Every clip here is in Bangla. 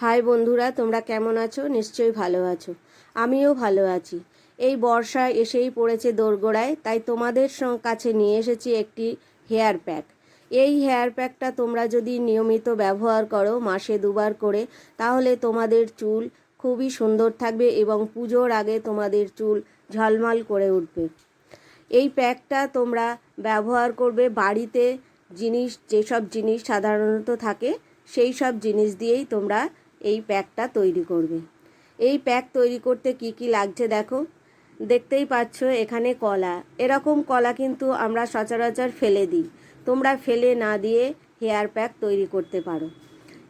হাই বন্ধুরা, তোমরা কেমন আছো? নিশ্চয়ই ভালো আছো। আমিও ভালো আছি। এই বর্ষা এসেই পড়েছে দোরগোড়ায়, তাই তোমাদের কাছে নিয়ে এসেছি একটি হেয়ার প্যাক। এই হেয়ার প্যাকটা তোমরা যদি নিয়মিত ব্যবহার করো মাসে দুবার করে, তাহলে তোমাদের চুল খুবই সুন্দর থাকবে এবং পুজোর আগে তোমাদের চুল ঝলমল করে উঠবে। এই প্যাকটা তোমরা ব্যবহার করবে বাড়িতে জিনিস যেসব জিনিস সাধারণত থাকে, সেই সব জিনিস দিয়েই তোমরা এই প্যাকটা তৈরি করবে। এই প্যাক তৈরি করতে কি কি লাগছে দেখো। দেখতেই পাচ্ছ এখানে কলা। এরকম কলা কিন্তু আমরা সচরাচর ফেলে দিই। তোমরা ফেলে না দিয়ে হেয়ার প্যাক তৈরি করতে পারো।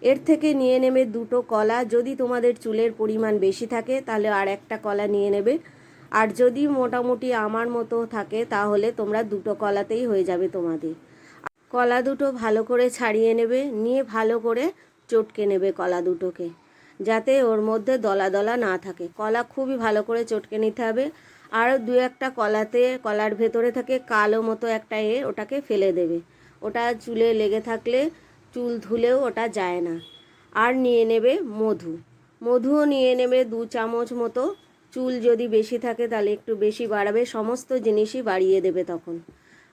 এর থেকে নিয়ে নেবে দুটো কলা। যদি তোমাদের চুলের পরিমাণ বেশি থাকে, তাহলে আর একটা কলা নিয়ে নেবে। আর যদি মোটামুটি আমার মতো থাকে, তাহলে তোমরা দুটো কলাতেই হয়ে যাবে তোমাদের। কলা দুটো ভালো করে ছাড়িয়ে নেবে। নিয়ে ভালো করে চটকে নেবে কলা দুটোকে, যাতে ওর মধ্যে দলা দলা না থাকে। কলা খুবই ভালো করে চটকে নিতে হবে। আর দু একটা কলাতে, কলার ভেতরে থাকে কালো মতো একটা এ ওটাকে ফেলে দেবে। ওটা চুলে লেগে থাকলে চুল ধুলেও ওটা যায় না। আর নিয়ে নেবে মধু। মধুও নিয়ে নেবে দু চামচ মতো। চুল যদি বেশি থাকে তাহলে একটু বেশি বাড়াবে, সমস্ত জিনিসই বাড়িয়ে দেবে তখন।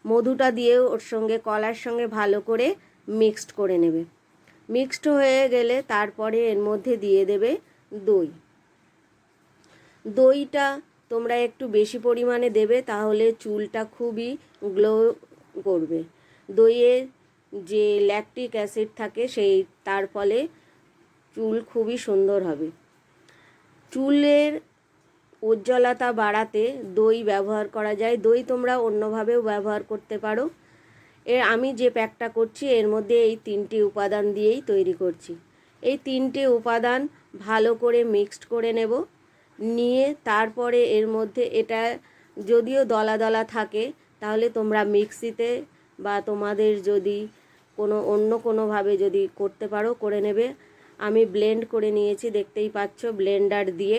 মধুটা দিয়েও ওর সঙ্গে, কলার সঙ্গে ভালো করে মিক্সড করে নেবে। মিক্সড হয়ে গেলে তারপরে এর মধ্যে দিয়ে দেবে দই। দইটা তোমরা একটু বেশি পরিমাণে দেবে তাহলে চুলটা খুবই গ্লো করবে। দইয়ের যে ল্যাকটিক অ্যাসিড থাকে সেই তার ফলে চুল খুবই সুন্দর হবে। চুলের উজ্জ্বলতা বাড়াতে দই ব্যবহার করা যায়। দই তোমরা অন্যভাবেও ব্যবহার করতে পারো। এর আমি যে প্যাকটা করছি, এর মধ্যে এই তিনটি উপাদান দিয়েই তৈরি করছি। এই তিনটে উপাদান ভালো করে মিক্সড করে নেব। নিয়ে তারপরে এর মধ্যে এটা যদিও দলা দলা থাকে, তাহলে তোমরা মিক্সিতে বা তোমাদের যদি কোনো অন্য কোনোভাবে যদি করতে পারো, করে নেবে। আমি ব্লেন্ড করে নিয়েছি, দেখতেই পাচ্ছ ব্লেন্ডার দিয়ে।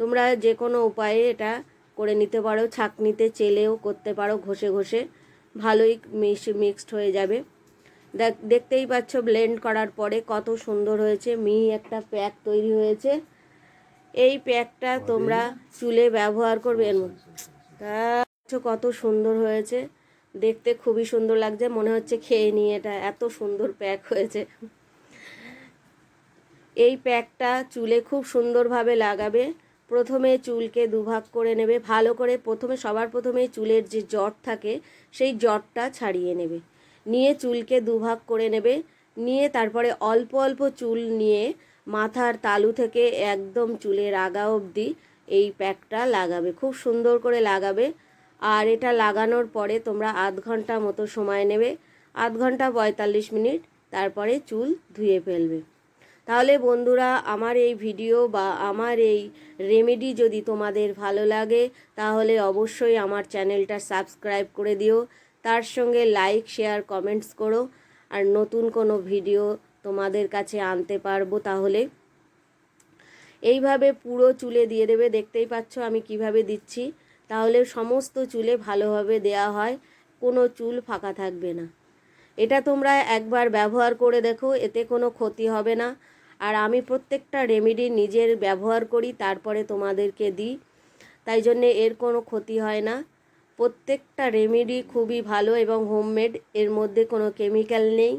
তোমরা যে কোনো উপায়ে এটা করে নিতে পারো, ছাঁকনিতে চেলেও করতে পারো ঘষে ঘষে। ভালোই মিশ মিক্সড হয়ে যাবে। দেখ দেখতেই পাচ্ছ ব্লেন্ড করার পরে কত সুন্দর হয়েছে। মিহি একটা প্যাক তৈরি হয়েছে। এই প্যাকটা তোমরা চুলে ব্যবহার করবে। মধ্যে। তা কত সুন্দর হয়েছে। দেখতে খুবই সুন্দর লাগছে। মনে হচ্ছে খেয়ে নিয়ে এটা। এত সুন্দর প্যাক হয়েছে। এই প্যাকটা চুলে খুব সুন্দরভাবে লাগাবে। প্রথমে চুলকে দুভাগ করে নেবে, ভালো করে প্রথমে, সবার প্রথমে চুলের যে জট থাকে, সেই জটটা ছাড়িয়ে নেবে। নিয়ে চুলকে দুভাগ করে নেবে, নিয়ে তারপরে অল্প অল্প চুল নিয়ে মাথার তালু থেকে একদম চুলের আগা অবধি এই প্যাকটা লাগাবে। খুব সুন্দর করে লাগাবে। আর এটা লাগানোর পরে তোমরা আধ ঘণ্টা মতো সময় নেবে। আধ ঘণ্টা পঁয়তাল্লিশ মিনিট, তারপরে চুল ধুয়ে ফেলবে। তাহলে বন্ধুরা, আমার এই ভিডিও বা আমার এই রেমেডি যদি তোমাদের ভালো লাগে, তাহলে অবশ্যই আমার চ্যানেলটা সাবস্ক্রাইব করে দিও। তার সঙ্গে লাইক শেয়ার কমেন্টস করো। আর নতুন কোনো ভিডিও তোমাদের কাছে আনতে পারব তাহলে। এইভাবে পুরো চুলে দিয়ে দেবে। দেখতেই পাচ্ছ আমি কীভাবে দিচ্ছি। তাহলে সমস্ত চুলে ভালোভাবে দেয়া হয়। কোনো চুল ফাঁকা থাকবে না। এটা তোমরা একবার ব্যবহার করে দেখো, এতে কোনো ক্ষতি হবে না। আর আমি প্রত্যেকটা রেমেডি নিজের ব্যবহার করি, তারপরে তোমাদেরকে দিই। তাই জন্যে এর কোনো ক্ষতি হয় না। প্রত্যেকটা রেমেডি খুবই ভালো এবং হোমমেড এর মধ্যে কোনো কেমিক্যাল নেই।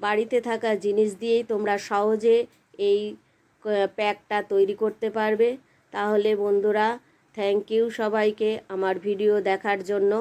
বাড়িতে থাকা জিনিস দিয়েই তোমরা সহজে এই প্যাকটা তৈরি করতে পারবে। তাহলে বন্ধুরা থ্যাংক ইউ সবাইকে আমার ভিডিও দেখার জন্য।